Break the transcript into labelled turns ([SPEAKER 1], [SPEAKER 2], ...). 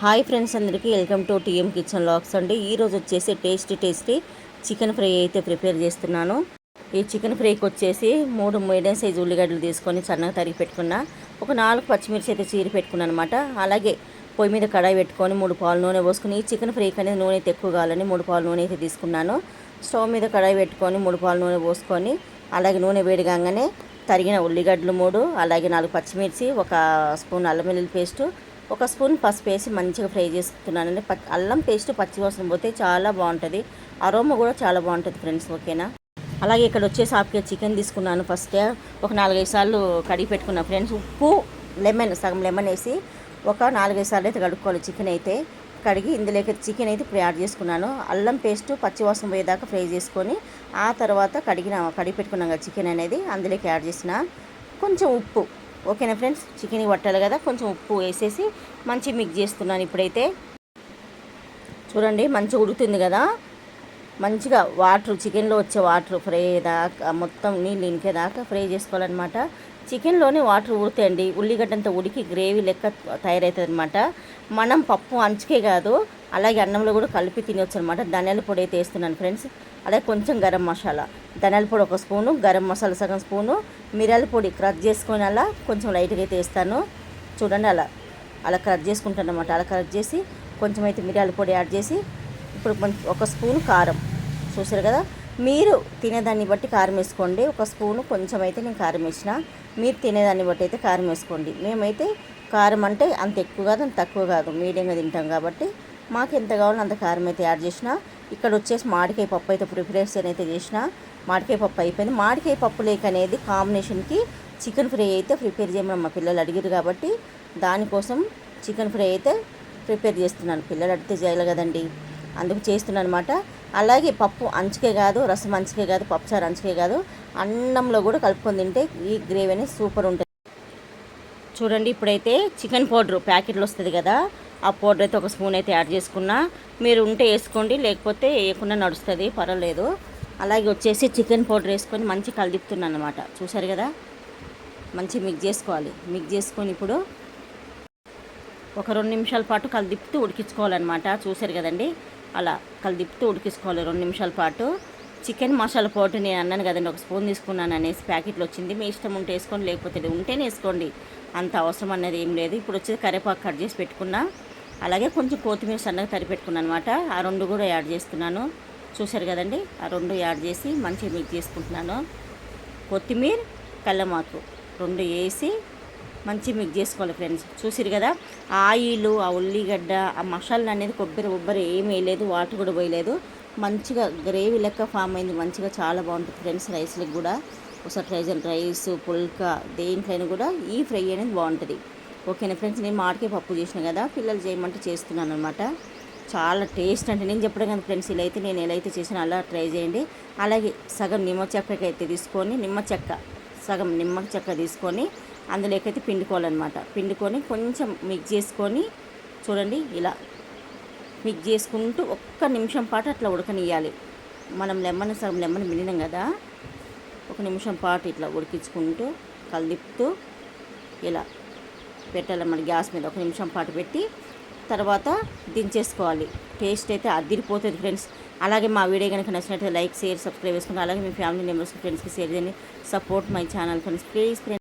[SPEAKER 1] Hi friends అందరికీ welcome to T M kitchen lakhs అండి. ఈరోజు వచ్చేసి టేస్టీ టేస్టీ చికెన్ ఫ్రై అయితే ప్రిపేర్ చేస్తున్నాను. ఈ చికెన్ ఫ్రైకి వచ్చేసి మూడు మీడియం సైజు ఉల్లిగడ్డలు తీసుకొని సన్నగా తరిగి పెట్టుకున్న ఒక నాలుగు పచ్చిమిర్చి అయితే చీరి పెట్టుకున్నాను అనమాట అలాగే పొయ్యి మీద కడాయి పెట్టుకొని మూడు పాలు నూనె పోసుకుని ఈ చికెన్ ఫ్రైకి అనేది నూనె అయితే ఎక్కువ కావాలని మూడు పాలు నూనె అయితే తీసుకున్నాను. స్టవ్ మీద కడాయి పెట్టుకొని మూడు పాలు నూనె పోసుకొని అలాగే నూనె వేడిగానే తరిగిన ఉల్లిగడ్డలు మూడు అలాగే నాలుగు పచ్చిమిర్చి ఒక స్పూన్ అల్లం వెల్లుల్లి పేస్టు ఒక స్పూన్ పసుపు వేసి మంచిగా ఫ్రై చేసుకున్నానండి. ప అల్లం పేస్ట్ పచ్చివాసన పోతే చాలా బాగుంటుంది. అరోమా కూడా చాలా బాగుంటుంది ఫ్రెండ్స్ ఓకేనా? అలాగే ఇక్కడ వచ్చేసి హాఫ్ కేజీ చికెన్ తీసుకున్నాను ఫస్ట్. ఒక నాలుగైదు సార్లు కడిగి పెట్టుకున్నా ఫ్రెండ్స్. ఉప్పు లెమన్ సగం లెమన్ వేసి ఒక నాలుగైదు సార్లు అయితే కడుక్కోవాలి చికెన్ అయితే. కడిగి ఇందులోకి చికెన్ అయితే ఇప్పుడు యాడ్ చేసుకున్నాను. అల్లం పేస్ట్ పచ్చివాసన పోయేదాకా ఫ్రై చేసుకొని ఆ తర్వాత కడిగిన కడిగి పెట్టుకున్నాం కదా చికెన్ అనేది అందులోకి యాడ్ చేసిన కొంచెం ఉప్పు. ఓకేనా ఫ్రెండ్స్? చికెన్ పట్టాలి కదా కొంచెం ఉప్పు వేసేసి మంచి మిక్స్ చేస్తున్నాను ఇప్పుడైతే. చూడండి మంచిగా ఉడుకుతుంది కదా. మంచిగా వాటర్ చికెన్లో వచ్చే వాటర్ ఫ్రై దాకా మొత్తం నీళ్ళు ఇంకేదాకా ఫ్రై చేసుకోవాలన్నమాట. చికెన్లోనే వాటర్ ఉడతాయండి ఉల్లిగడ్డంతా ఉడికి గ్రేవీ లెక్క తయారవుతుంది అనమాట మనం పప్పు అంచుకే కాదు అలాగే అన్నంలో కూడా కలిపి తినవచ్చు అనమాట ధనియాల పొడి అయితే వేస్తున్నాను ఫ్రెండ్స్. అలాగే కొంచెం గరం మసాలా. ధనియాల పొడి ఒక స్పూను గరం మసాలా సగం స్పూను. మిరియాల పొడి క్రష్ చేసుకొని అలా కొంచెం లైట్గా అయితే వేస్తాను. చూడండి అలా. అలా క్రష్ చేసుకుంటాను అనమాట అలా క్రష్ చేసి కొంచెం అయితే మిరియాల పొడి యాడ్ చేసి ఇప్పుడు ఒక స్పూన్ కారం. చూసారు కదా? మీరు తినేదాన్ని బట్టి కారం వేసుకోండి. ఒక స్పూను కొంచెం అయితే నేను కారం వేసిన. మీరు తినేదాన్ని బట్టి అయితే కారం వేసుకోండి. మేమైతే కారం అంటే అంత ఎక్కువ కాదు అంత తక్కువ కాదు. మీడియంగా తింటాం కాబట్టి మాకు ఎంత కావాలో అంత కారం అయితే యాడ్ చేసిన. ఇక్కడ వచ్చేసి మామిడికాయ పప్పు అయితే ప్రిపరేషన్ అయితే చేసిన. మామిడికాయ పప్పు అయిపోయింది. మామిడికాయ పప్పు లేక అనేది కాంబినేషన్కి చికెన్ ఫ్రై అయితే ప్రిపేర్ చేయమని మా పిల్లలు అడిగారు కాబట్టి దానికోసం చికెన్ ఫ్రై అయితే ప్రిపేర్ చేస్తున్నాను. పిల్లలు అడిగితే చేయాలి కదండి. అందుకు చేస్తున్నాను అనమాట అలాగే పప్పు అంచుకే కాదు రసం అంచుకే కాదు పప్పుచారు అంచుకే కాదు అన్నంలో కూడా కలుపుకొని తింటే ఈ గ్రేవీ అనేది సూపర్ ఉంటుంది. చూడండి ఇప్పుడైతే చికెన్ పౌడర్ ప్యాకెట్లు వస్తుంది కదా ఆ పౌడర్ అయితే ఒక స్పూన్ అయితే యాడ్ చేసుకున్నా. మీరు ఉంటే వేసుకోండి లేకపోతే వేయకుండా నడుస్తుంది పర్వాలేదు. అలాగే వచ్చేసి చికెన్ పౌడర్ వేసుకొని మంచి కలిదిపుతున్నాను అనమాట చూసారు కదా? మంచి మిక్స్ చేసుకోవాలి. మిక్స్ చేసుకొని ఇప్పుడు ఒక రెండు నిమిషాల పాటు కలిదిప్పుతూ ఉడికించుకోవాలన్నమాట. చూసారు కదండి? అలా కలిదిప్పుతూ ఉడికించుకోవాలి రెండు నిమిషాల పాటు. చికెన్ మసాలా పౌడర్ నేను అన్నాను కదండి ఒక స్పూన్ తీసుకున్నాను అనేసి ప్యాకెట్లో వచ్చింది. మీ ఇష్టం ఉంటే వేసుకోండి లేకపోతే ఉంటేనే వేసుకోండి. అంత అవసరం అనేది ఏం లేదు. ఇప్పుడు వచ్చేది కరివేపాకు కట్ చేసి పెట్టుకున్నా. అలాగే కొంచెం కొత్తిమీర సన్నగా తరి పెట్టుకున్నాను అనమాట ఆ రెండు కూడా యాడ్ చేస్తున్నాను. చూశారు కదండి ఆ రెండు యాడ్ చేసి మంచిగా మిక్స్ చేసుకుంటున్నాను. కొత్తిమీర కల్లమాకు రెండు వేసి మంచి మిక్స్ చేసుకోవాలి ఫ్రెండ్స్ చూసిరు కదా? ఆయిల్ ఆ ఉల్లిగడ్డ ఆ మసాలా అనేది కొబ్బరి కొబ్బరి ఏమి వేయలేదు వాటర్ కూడా పోయలేదు. మంచిగా గ్రేవీ లెక్క ఫామ్ అయింది. మంచిగా చాలా బాగుంటుంది ఫ్రెండ్స్ రైస్లకు కూడా. ఒకసారి ట్రై చేయండి. రైస్ పుల్కా దేంట్లైనా కూడా ఈ ఫ్రై అనేది బాగుంటుంది. ఓకేనా ఫ్రెండ్స్ నేను మాడికే పప్పు చేసిన కదా? పిల్లలు చేయమంటే చేస్తున్నాను అనమాట చాలా టేస్ట్ అంటే నేను చెప్పడం కదా ఫ్రెండ్స్ ఇలా అయితే నేను ఎలా అయితే చేసినా అలా ట్రై చేయండి. అలాగే సగం నిమ్మ చెక్కకి అయితే తీసుకొని నిమ్మ చెక్క సగం నిమ్మ చెక్క తీసుకొని అందులోకైతే పిండుకోవాలన్నమాట. పిండుకొని కొంచెం మిక్స్ చేసుకొని చూడండి ఇలా మిక్స్ చేసుకుంటూ ఒక్క నిమిషం పాటు అట్లా ఉడకనియాలి మనం లెమన్ సగం లెమన్ మిండినాం కదా ఒక నిమిషం పాటు ఇట్లా ఉడికించుకుంటూ కలిదిప్పుతూ ఇలా పెట్టాలన్నమాట గ్యాస్ మీద. ఒక నిమిషం పాటు పెట్టి తర్వాత దించేసుకోవాలి. టేస్ట్ అయితే అదిరిపోతుంది ఫ్రెండ్స్. అలాగే మా వీడియో కనుక నచ్చినట్లయితే లైక్ షేర్ సబ్స్క్రైబ్ చేసుకుంటాం అలాగే మీ ఫ్యామిలీ మెంబర్స్ ఫ్రెండ్స్కి షేర్ చేయండి. Support my channel friends. Please friends.